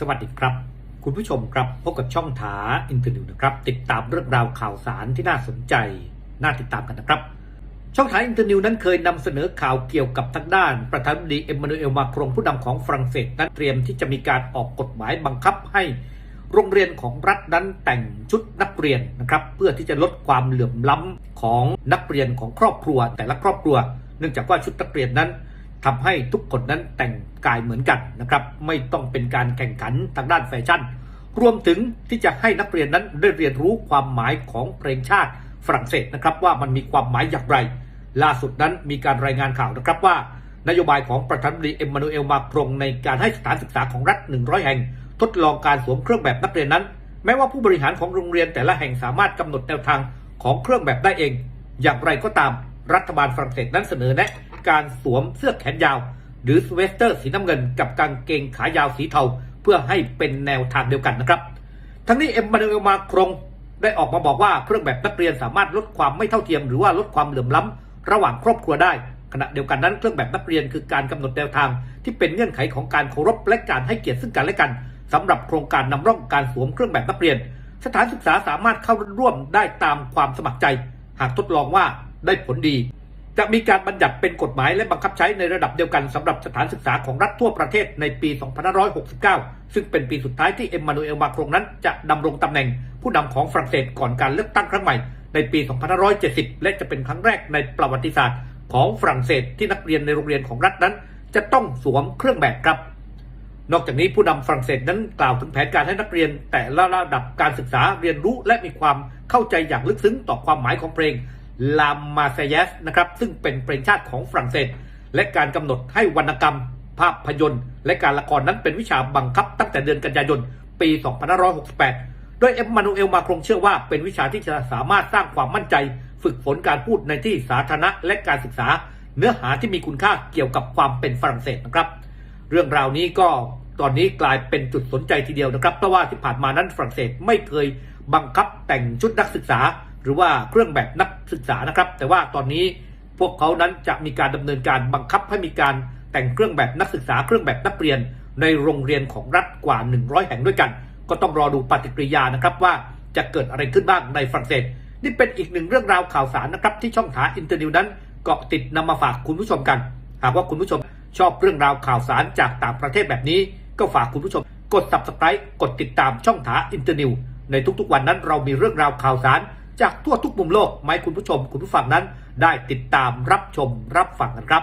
สวัสดีครับ คุณผู้ชมครับพบกับช่องถาอินเทอร์นิวนะครับ ติดตามเรื่องราวข่าวสารที่น่าสนใจ น่าติดตามกันนะครับ ช่องถาอินเทอร์นิวนั้นเคยนำเสนอข่าวเกี่ยวกับทางด้าน ประธานาธิบดีเอ็มมานูเอลมาครงผู้นำของฝรั่งเศสนั้นเตรียมที่จะมีการออกกฎหมายบังคับให้โรงเรียนของรัฐนั้นแต่งชุดนักเรียนนะครับ เพื่อที่จะลดความเหลื่อมล้ำของนักเรียนของครอบครัว แต่ละครอบครัว เนื่องจากว่าชุดนักเรียนนั้น ทำให้ทุกคนนั้นแต่งกายเหมือนกันนะครับ ไม่ต้องเป็นการแข่งขันทางด้านแฟชั่น รวมถึงที่จะให้นักเรียนนั้นได้เรียนรู้ความหมายของเพลงชาติฝรั่งเศสนะครับว่ามันมีความหมายอย่างไร ล่าสุดนั้นมีการรายงานข่าวนะครับว่านโยบายของประธานาธิบดีเอ็มมานูเอลมาครงในการให้สถานศึกษาของรัฐ 100 แห่ง ทดลองการสวมเครื่องแบบนักเรียนนั้น แม้ว่าผู้บริหารของโรงเรียนแต่ละแห่งสามารถกำหนดแนวทางของเครื่องแบบได้เอง อย่างไรก็ตามรัฐบาลฝรั่งเศสนั้นเสนอแนะ การสวมเสื้อแขนยาว หรือสเวสเตอร์สีน้ำเงินกับกางเกงขายาวสีเทา เพื่อให้เป็นแนวทางเดียวกันนะครับ ทั้งนี้เอ็มมานูเอลมาครงได้ออกมาบอกว่าเครื่องแบบนักเรียนสามารถลดความไม่เท่าเทียมหรือว่าลดความเหลื่อมล้ำระหว่างครอบครัวได้ ขณะเดียวกันนั้นเครื่องแบบนักเรียนคือการกำหนดแนวทาง ที่เป็นเงื่อนไขของการเคารพและการให้เกียรติซึ่งกันและกันสำหรับโครงการนำร่องการสวมเครื่องแบบนักเรียน สถานศึกษาสามารถเข้าร่วมได้ตามความสมัครใจ หากทดลองว่าได้ผลดี จะมีการบัญญัติเป็นกฎหมายและบังคับใช้ในระดับเดียวกันสำหรับสถานศึกษาของรัฐทั่วประเทศในปี 2569 ซึ่งเป็นปีสุดท้ายที่เอ็มมานูเอลมาครงนั้นจะดำรงตำแหน่งผู้นำของฝรั่งเศสก่อนการเลือกตั้งครั้งใหม่ ในปี 2570 และจะเป็นครั้งแรกในประวัติศาสตร์ของฝรั่งเศสที่นักเรียนในโรงเรียนของรัฐนั้น จะต้องสวมเครื่องแบบครับ นอกจากนี้ผู้นำฝรั่งเศสนั้นกล่าวถึงแผนการให้นักเรียน แต่ละระดับการศึกษาเรียนรู้และมีความเข้าใจอย่างลึกซึ้งต่อความหมายของเพลง ลามาเซยสนะครับซึ่งเป็นเพลงชาติของฝรั่งเศส และการกำหนดให้วรรณกรรม ภาพยนตร์ และการละครนั้นเป็นวิชาบังคับตั้งแต่เดือนกันยายน ปี 2568 โดยเอ็มมานูเอลมาครงเชื่อว่าเป็นวิชาที่จะสามารถสร้างความมั่นใจ ฝึกฝนการพูดในที่สาธารณะและการศึกษา เนื้อหาที่มีคุณค่าเกี่ยวกับความเป็นฝรั่งเศสนะครับ เรื่องราวนี้ก็ตอนนี้กลายเป็นจุดสนใจทีเดียวนะครับเพราะว่าที่ผ่านมานั้นฝรั่งเศสไม่เคยบังคับแต่งชุดนักศึกษา หรือว่าเครื่องแบบนักศึกษานะครับ แต่ว่าตอนนี้พวกเขานั้นจะมีการดำเนินการบังคับให้มีการแต่งเครื่องแบบนักศึกษาเครื่องแบบนักเรียน ในโรงเรียนของรัฐกว่า 100 แห่งด้วยกัน ก็ต้องรอดูปฏิกิริยานะครับว่าจะเกิดอะไรขึ้นบ้างในฝรั่งเศส นี่เป็นอีกหนึ่งเรื่องราวข่าวสารนะครับที่ช่องถาอินเตอร์นิวนั้นเกาะติดนำมาฝากคุณผู้ชมกัน หากว่าคุณผู้ชมชอบเรื่องราวข่าวสารจากต่างประเทศแบบนี้ ก็ฝากคุณผู้ชม กด subscribe กดติดตามช่องถาอินเตอร์นิวในทุกๆวันนั้นเรามีเรื่องราวข่าวสาร จากทั่วทุกมุมโลกไหมคุณผู้ชม คุณผู้ฟังนั้น ได้ติดตามรับชมรับฟังกันครับ